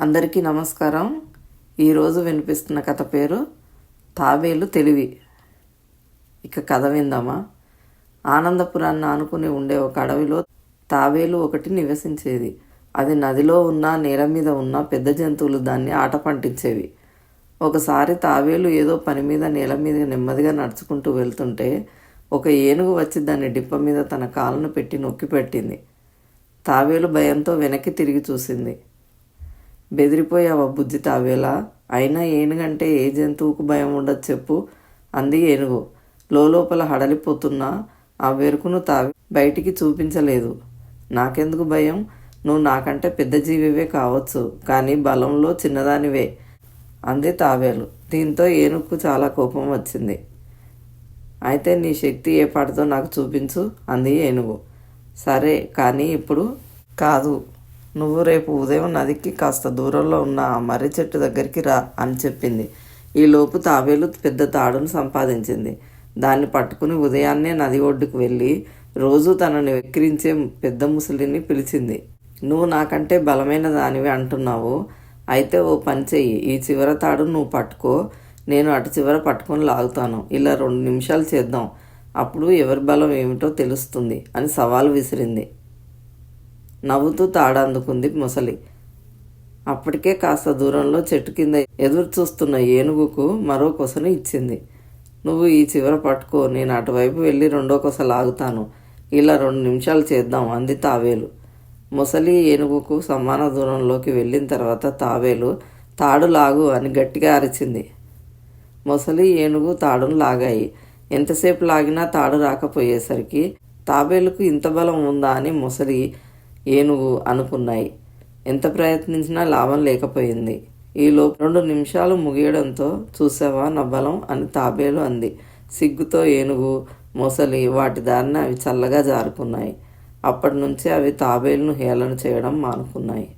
అందరికీ నమస్కారం. ఈరోజు వినిపిస్తున్న కథ పేరు తాబేలు తెలివి. ఇక కథ విందామా? ఆనందపురాన్ని ఆనుకుని ఉండే ఒక అడవిలో తాబేలు ఒకటి నివసించేది. అది నదిలో ఉన్న నేల మీద ఉన్న పెద్ద జంతువులు దాన్ని ఆట పంటించేవి. ఒకసారి తాబేలు ఏదో పని మీద నేల మీద నెమ్మదిగా నడుచుకుంటూ వెళ్తుంటే ఒక ఏనుగు వచ్చి దాని డిప్ప మీద తన కాళ్ళను పెట్టి నొక్కి పెట్టింది. తాబేలు భయంతో వెనక్కి తిరిగి చూసింది. బెదిరిపోయావా బుజ్జి తావేలా? అయినా ఏనుగంటే ఏ జంతువుకు భయం ఉండదు చెప్పు. అంది ఏనుగు. లోపల హడలిపోతున్నా ఆ వెరుకును తావి బయటికి చూపించలేదు. నాకెందుకు భయం? నువ్వు నాకంటే పెద్ద జీవివే కావచ్చు కానీ బలంలో చిన్నదానివే అంది తావేలు. దీంతో ఏనుగుకు చాలా కోపం వచ్చింది. అయితే నీ శక్తి ఏ పాటతో నాకు చూపించు అంది ఏనుగు. సరే కానీ ఇప్పుడు కాదు. నువ్వు రేపు ఉదయం నదికి కాస్త దూరంలో ఉన్న ఆ మర్రి చెట్టు దగ్గరికి రా అని చెప్పింది. ఈలోపు తాబేలు పెద్ద తాడును సంపాదించింది. దాన్ని పట్టుకుని ఉదయాన్నే నది ఒడ్డుకు వెళ్ళి రోజు తనని వెక్కిరించే పెద్ద ముసలిని పిలిచింది. నువ్వు నాకంటే బలమైన దానివి అంటున్నావు. అయితే ఓ పని చెయ్యి. ఈ చివర తాడు నువ్వు పట్టుకో. నేను అటు చివర పట్టుకొని లాగుతాను. ఇలా రెండు నిమిషాలు చేద్దాం. అప్పుడు ఎవరి బలం ఏమిటో తెలుస్తుంది అని సవాలు విసిరింది. నవ్వుతూ తాడందుకుంది ముసలి. అప్పటికే కాస్త దూరంలో చెట్టు కింద ఎదురు చూస్తున్న ఏనుగుకు మరో కొసను ఇచ్చింది. నువ్వు ఈ చివర పట్టుకో నేను అటువైపు వెళ్ళి రెండో కొస లాగుతాను. ఇలా రెండు నిమిషాలు చేద్దాం అంది తావేలు. ముసలి ఏనుగుకు సమాన దూరంలోకి వెళ్ళిన తర్వాత తావేలు తాడు లాగు అని గట్టిగా అరిచింది. మొసలి ఏనుగు తాడును లాగాయి. ఎంతసేపు లాగినా తాడు రాకపోయేసరికి తాబేలుకు ఇంత బలం ఉందా అని మొసలి ఏనుగు అనుకున్నాయి. ఎంత ప్రయత్నించినా లాభం లేకపోయింది. ఈలోపు రెండు నిమిషాలు ముగియడంతో చూసావా నా బలం అని తాబేలు అంది. సిగ్గుతో ఏనుగు మొసలి వాటి దారిన అవి చల్లగా జారుకున్నాయి. అప్పటి నుంచి అవి తాబేలును హేళన చేయడం మానుకున్నాయి.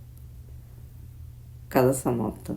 కథ సమాప్తం.